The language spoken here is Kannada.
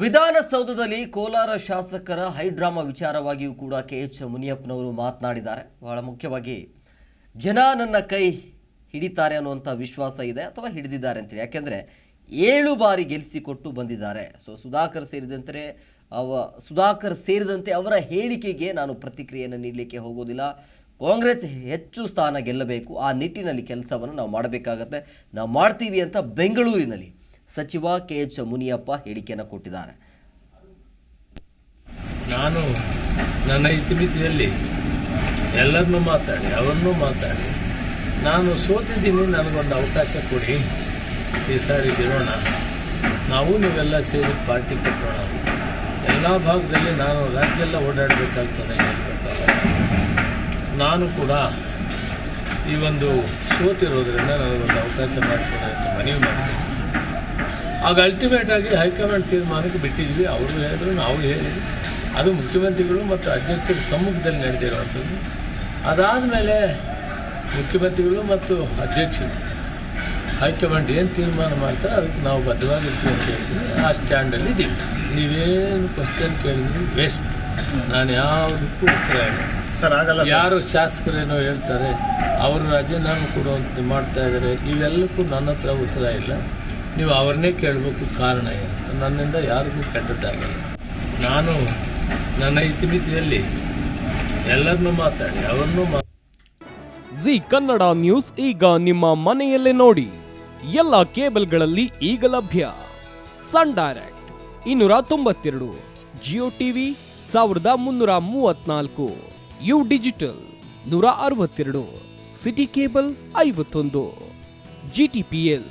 ವಿಧಾನಸೌಧದಲ್ಲಿ ಕೋಲಾರ ಶಾಸಕರ ಹೈಡ್ರಾಮಾ ವಿಚಾರವಾಗಿಯೂ ಕೂಡ ಕೆ ಎಚ್ ಮುನಿಯಪ್ಪನವರು ಮಾತನಾಡಿದ್ದಾರೆ. ಬಹಳ ಮುಖ್ಯವಾಗಿ ಜನ ನನ್ನ ಕೈ ಹಿಡಿತಾರೆ ಅನ್ನುವಂಥ ವಿಶ್ವಾಸ ಇದೆ ಅಥವಾ ಹಿಡಿದಿದ್ದಾರೆ ಅಂತೇಳಿ. ಯಾಕೆಂದರೆ ಏಳು ಬಾರಿ ಗೆಲ್ಲಿಸಿಕೊಟ್ಟು ಬಂದಿದ್ದಾರೆ. ಸೊ ಸುಧಾಕರ್ ಸೇರಿದಂತೆ ಅವ, ಸುಧಾಕರ್ ಸೇರಿದಂತೆ ಅವರ ಹೇಳಿಕೆಗೆ ನಾನು ಪ್ರತಿಕ್ರಿಯೆಯನ್ನು ನೀಡಲಿಕ್ಕೆ ಹೋಗೋದಿಲ್ಲ. ಕಾಂಗ್ರೆಸ್ ಹೆಚ್ಚು ಸ್ಥಾನ ಗೆಲ್ಲಬೇಕು. ಆ ನಿಟ್ಟಿನಲ್ಲಿ ಕೆಲಸವನ್ನು ನಾವು ಮಾಡಬೇಕಾಗತ್ತೆ. ನಾವು ಮಾಡ್ತೀವಿ ಅಂತ ಬೆಂಗಳೂರಿನಲ್ಲಿ. ಸಚಿವ ಕೆ ಎಚ್ ಮುನಿಯಪ್ಪ ಹೇಳಿಕೆಯನ್ನು ಕೊಟ್ಟಿದ್ದಾರೆ. ನಾನು ನನ್ನ ಇತಿಮಿತಿಯಲ್ಲಿ ಎಲ್ಲರನ್ನೂ ಮಾತಾಡಿ, ಅವರನ್ನು ಮಾತಾಡಿ, ನಾನು ಸೋತಿದ್ದೀನಿ, ನನಗೊಂದು ಅವಕಾಶ ಕೊಡಿ. ಈ ಸಾರಿ ಗೆಲ್ಲೋಣ ನಾವು ನೀವೆಲ್ಲ ಸೇರಿ ಪಾರ್ಟಿ ಕಟ್ಟೋಣ. ಎಲ್ಲ ಭಾಗದಲ್ಲಿ ನಾನು ರಾಜ್ಯ ಎಲ್ಲ ಓಡಾಡಬೇಕಾಗ್ತದೆ. ನಾನು ಕೂಡ ಈ ಒಂದು ಸೋತಿರೋದ್ರಿಂದ ನನಗೊಂದು ಅವಕಾಶ ಮಾಡಿಕೊಡಿ ಅಂತ ಮನವಿ ಮಾಡಿದೆ ಆಗ ಅಲ್ಟಿಮೇಟ್ ಆಗಿ ಹೈಕಮಾಂಡ್ ತೀರ್ಮಾನಕ್ಕೆ ಬಿಟ್ಟಿದ್ವಿ. ಅವರು ಹೇಳಿದ್ರು ನಾವು ಹೇಳಿದ್ವಿ. ಅದು ಮುಖ್ಯಮಂತ್ರಿಗಳು ಮತ್ತು ಅಧ್ಯಕ್ಷರ ಸಮ್ಮುಖದಲ್ಲಿ ನಡೆದಿರುವಂಥದ್ದು. ಅದಾದಮೇಲೆ ಮುಖ್ಯಮಂತ್ರಿಗಳು ಮತ್ತು ಅಧ್ಯಕ್ಷರು ಹೈಕಮಾಂಡ್ ಏನು ತೀರ್ಮಾನ ಮಾಡ್ತಾರೆ ಅದಕ್ಕೆ ನಾವು ಬದ್ಧವಾಗಿರ್ತೀವಿ ಅಂತ ಹೇಳಿದ್ವಿ ಆ ಸ್ಟ್ಯಾಂಡಲ್ಲಿ ಇದ್ದೀವಿ ನೀವೇನು ಕ್ವಶನ್ ಕೇಳಿದ್ರು ವೇಸ್ಟ್ ನಾನು ಯಾವುದಕ್ಕೂ ಉತ್ತರ ಇಲ್ಲ ಸರ್ ಆಗಲ್ಲ ಯಾರು ಶಾಸಕರೇನೋ ಹೇಳ್ತಾರೆ ಅವರು ರಾಜೀನಾಮೆ ಕೊಡುವಂತ ಮಾಡ್ತಾ ಇದ್ದಾರೆ. ಇವೆಲ್ಲಕ್ಕೂ ನನ್ನ ಹತ್ರ ಉತ್ತರ ಇಲ್ಲ. ನೀವು ಅವ್ರನ್ನೇ ಕೇಳಬೇಕು ಕಾರಣ ಏನಂತ. ನನ್ನಿಂದ ಯಾರಿಗೂ ಕೆಟ್ಟದ್ದಾಗಿಲ್ಲ. ನಾನು ನನ್ನ ಇತಿಮಿತಿಯಲ್ಲಿ ಎಲ್ಲರನ್ನೂ ಮಾತಾಡಿ, ಅವರನ್ನು ಜಿ ಕನ್ನಡ ನ್ಯೂಸ್ ಈಗ ನಿಮ್ಮ ಮನೆಯಲ್ಲೇ ನೋಡಿ. ಎಲ್ಲ ಕೇಬಲ್ಗಳಲ್ಲಿ ಈಗ ಲಭ್ಯ. ಸನ್ ಡೈರೆಕ್ಟ್ ಇನ್ನೂರ ತೊಂಬತ್ತೆರಡು, ಜಿಯೋ ಟಿವಿ ಸಾವಿರದ ಮುನ್ನೂರ ಮೂವತ್ನಾಲ್ಕು, ಯು ಡಿಜಿಟಲ್ ನೂರ ಅರವತ್ತೆರಡು, ಸಿಟಿ ಕೇಬಲ್ ಐವತ್ತೊಂದು ಜಿಟಿಪಿಎಲ್